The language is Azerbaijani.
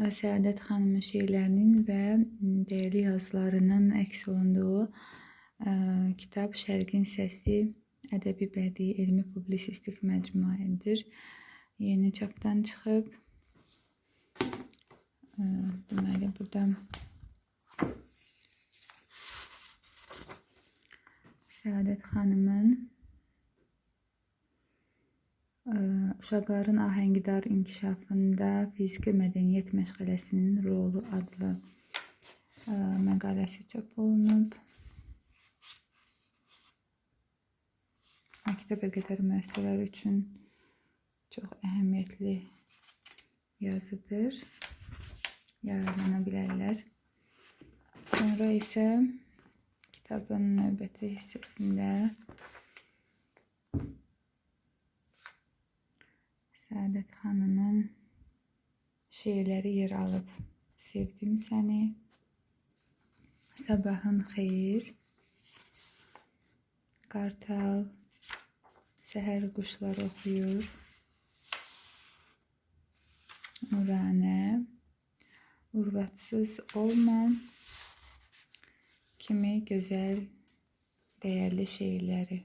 Səadət xanımın şeirlərinin və dəyərli yazılarının əks olunduğu ə, kitab Şərqin Səsi ədəbi bədii elmi publisistik məcmuədir. Yeni çapdan çıxıb. Ə, Deməli burada Səadət xanımın uşaqların ahəngdar inkişafında fiziki mədəniyyət məşğələsinin rolu adlı ə, məqaləsi çap olunub. Məktəbə qədər müəssisələr üçün çox əhəmiyyətli yazıdır. Yararlana bilərlər. Sonra isə kitabın növbəti hissəsində Səadət xanımın şeirləri yer alıb. Sevdim səni. Sabahın xeyir. Qartal. Səhər quşlar oxuyur. Nuranə. Urvatsız olma. Kimi gözəl, dəyərli şeirləri.